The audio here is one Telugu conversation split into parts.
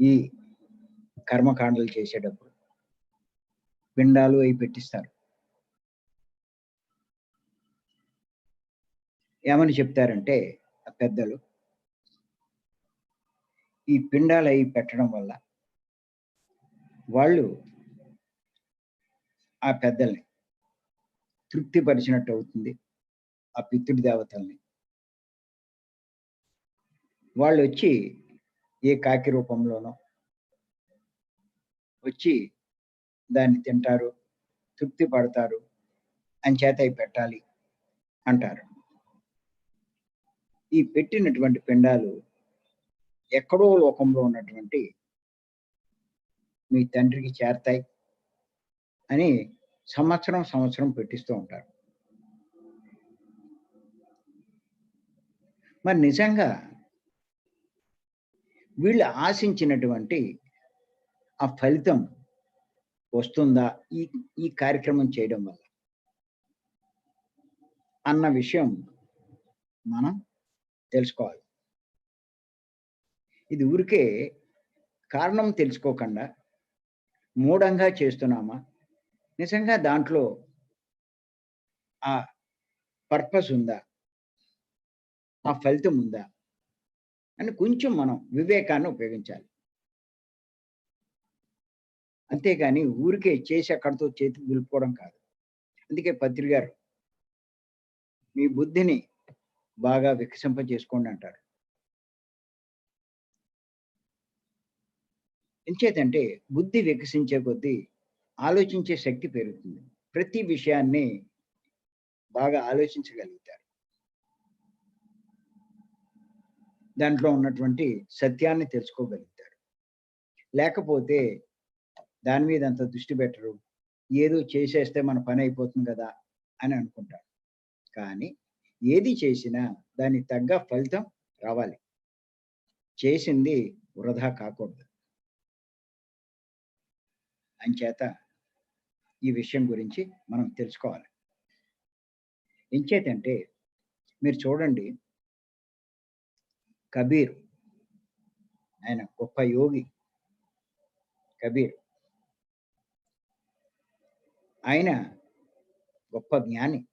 ఈ కర్మకాండలు చేసేటప్పుడు పిండాలు అవి పెట్టిస్తారు. ఏమని చెప్తారంటే ఆ పెద్దలు ఈ పిండాలు అవి పెట్టడం వల్ల వాళ్ళు ఆ పెద్దల్ని తృప్తిపరిచినట్టు అవుతుంది ఆ పితృ దేవతల్ని వాళ్ళు వచ్చి ఏ కాకి రూపంలోనో వచ్చి దాన్ని తింటారు తృప్తి పడతారు అని చేత అవి పెట్టాలి అంటారు. ఈ పెట్టినటువంటి పిండాలు ఎక్కడో లోకంలో ఉన్నటువంటి మీ తండ్రికి చేరతాయి అని సంవత్సరం సంవత్సరం పెట్టిస్తూ ఉంటారు. మరి నిజంగా వీళ్ళు ఆశించినటువంటి ఆ ఫలితం వస్తుందా ఈ ఈ కార్యక్రమం చేయడం వల్ల? అన్న విషయం మనం తెలుసుకోవాలి. ఇది ఊరికే కారణం తెలుసుకోకుండా మూఢంగా చేస్తున్నామా? నిజంగా దాంట్లో ఆ పర్పస్ ఉందా? ఆ ఫలితం ఉందా? అని కొంచెం మనం వివేకాన్ని ఉపయోగించాలి. అంతేగాని ఊరికే చేసి అక్కడితో చేతికి దులుపుకోవడం కాదు. అందుకే పత్రి గారు మీ బుద్ధిని బాగా వికసింప చేసుకోండి అంటారు. ఎంచేతంటే బుద్ధి వికసించే కొద్దీ ఆలోచించే శక్తి పెరుగుతుంది. ప్రతి విషయాన్ని బాగా ఆలోచించగలుగుతారు. దాంట్లో ఉన్నటువంటి సత్యాన్ని తెలుసుకోగలుగుతారు లేకపోతే దాని మీద అంత దృష్టి పెట్టరు. ఏదో చేసేస్తే మన పని అయిపోతుంది కదా అని అనుకుంటారు కానీ ఏది చేసినా దానికి తగ్గ ఫలితం రావాలి. చేసింది వృధా కాకూడదు. అంచేత ఈ విషయం గురించి మనం తెలుసుకోవాలి. ఎంచేతంటే మీరు చూడండి కబీర్. ఆయన గొప్ప యోగి కబీర్. ఆయన గొప్ప జ్ఞాని.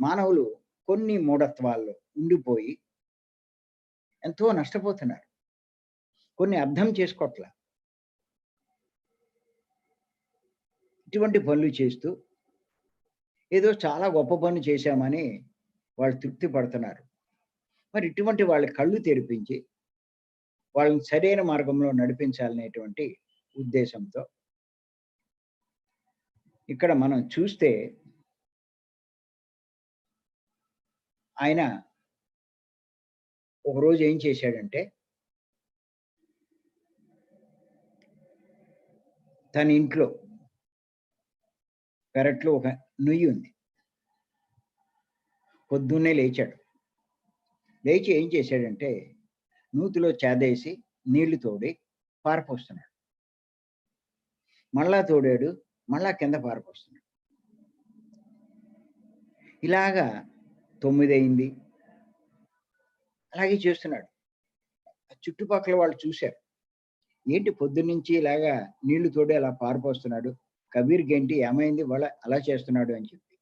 మానవులు కొన్ని మూఢత్వాల్లో ఉండిపోయి ఎంతో నష్టపోతున్నారు. కొన్ని అర్థం చేసుకోవట్ల ఇటువంటి పనులు చేస్తూ ఏదో చాలా గొప్ప పనులు చేశామని వాళ్ళు తృప్తి పడుతున్నారు. మరి ఇటువంటి వాళ్ళ కళ్ళు తెరిపించి వాళ్ళని సరైన మార్గంలో నడిపించాలనేటువంటి ఉద్దేశంతో ఇక్కడ మనం చూస్తే ఆయన ఒకరోజు ఏం చేశాడంటే తన ఇంట్లో పెరట్లో ఒక నుయ్యి ఉంది. పొద్దున్నే లేచాడు. లేచి ఏం చేశాడంటే నూతిలో చేదేసి నీళ్ళు తోడి పారపోస్తున్నాడు. మళ్ళా తోడాడు మళ్ళా కింద పారపోస్తున్నాడు. ఇలాగా తొమ్మిది అయింది అలాగే చేస్తున్నాడు. చుట్టుపక్కల వాళ్ళు చూశారు. ఏంటి పొద్దున్నుంచి ఇలాగా నీళ్ళు తోడి అలా పారిపోస్తున్నాడు? కబీర్ ఏంటి ఏమైంది? వాళ్ళ అలా చేస్తున్నాడు అని చెప్పి.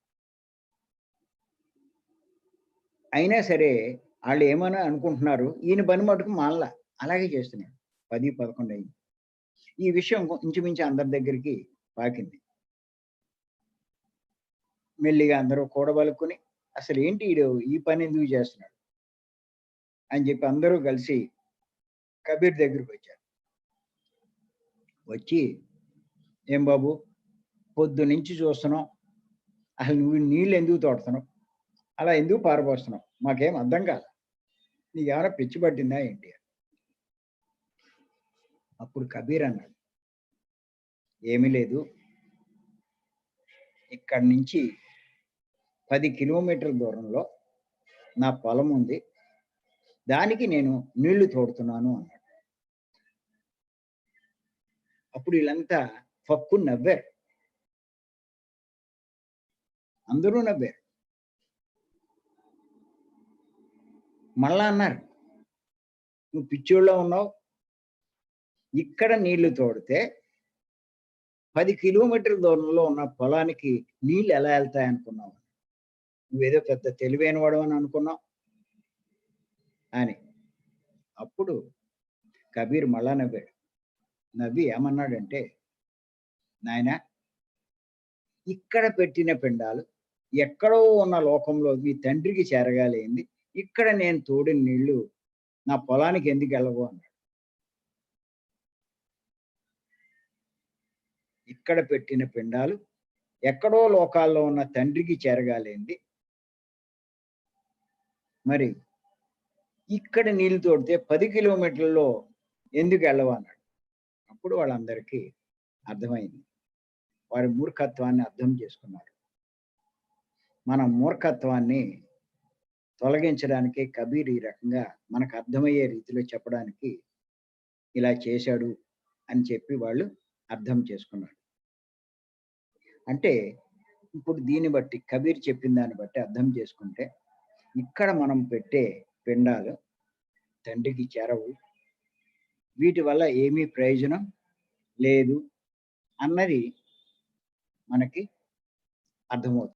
అయినా సరే వాళ్ళు ఏమైనా అనుకుంటున్నారు? ఈయన పని మటుకు మాల్లా అలాగే చేస్తున్నాడు. పది పదకొండు అయింది. ఈ విషయం ఇంచుమించు అందరి దగ్గరికి పాకింది. మెల్లిగా అందరూ కూడబలుక్కుని అసలు ఏంటి ఈడు? ఈ పని ఎందుకు చేస్తున్నాడు? అని చెప్పి అందరూ కలిసి కబీర్ దగ్గరికి వచ్చారు. వచ్చి ఏం బాబు? పొద్దు నుంచి చూస్తున్నాం. అసలు నువ్వు నీళ్ళు ఎందుకు తోడుతున్నావు? అలా ఎందుకు పారబోస్తున్నావు? మాకేం అర్థం కాదు. నీకు ఏమైనా పిచ్చి పట్టిందా ఏంటి అప్పుడు కబీర్ అన్నాడు ఏమీ లేదు. ఇక్కడి నుంచి పది కిలోమీటర్ల దూరంలో నా పొలం ఉంది. దానికి నేను నీళ్ళు తోడుతున్నాను అన్నాడు. అప్పుడు వీళ్ళంతా పక్కు నవ్వారు. అందరూ నవ్వారు. మళ్ళా అన్నారు. నువ్వు పిచ్చోళ్ళలో ఉన్నావు. ఇక్కడ నీళ్ళు తోడితే పది కిలోమీటర్ల దూరంలో ఉన్న పొలానికి నీళ్ళు ఎలా వెళ్తాయి అనుకున్నావు? నువ్వేదో పెద్ద తెలివైన వాడు అని అనుకున్నావు? అని. అప్పుడు కబీర్ మళ్ళా నవ్వాడు. నవ్వి ఏమన్నాడంటే నాయన ఇక్కడ పెట్టిన పిండాలు ఎక్కడో ఉన్న లోకంలో మీ తండ్రికి చేరగాలేంది ఇక్కడ నేను తోడిన నీళ్ళు నా పొలానికి ఎందుకు వెళ్ళవు అన్నాడు. ఇక్కడ పెట్టిన పిండాలు ఎక్కడో లోకాల్లో ఉన్న తండ్రికి చేరగాలేంది. మరి ఇక్కడ నీళ్ళు తోడితే పది కిలోమీటర్లలో ఎందుకు వెళ్ళవు అన్నాడు. అప్పుడు వాళ్ళందరికీ అర్థమైంది. వారి మూర్ఖత్వాన్ని అర్థం చేసుకున్నారు. మన మూర్ఖత్వాన్ని తొలగించడానికి కబీర్ ఈ రకంగా మనకు అర్థమయ్యే రీతిలో చెప్పడానికి ఇలా చేశాడు అని చెప్పి వాళ్ళు అర్థం చేసుకున్నారు. అంటే ఇప్పుడు దీన్ని బట్టి కబీర్ చెప్పిన దాన్ని బట్టి అర్థం చేసుకుంటే ఇక్కడ మనం పెట్టే పిండాలు తండ్రికి చేరవు వీటి వల్ల ఏమీ ప్రయోజనం లేదు అన్నది మనకి అర్థమవుతుంది.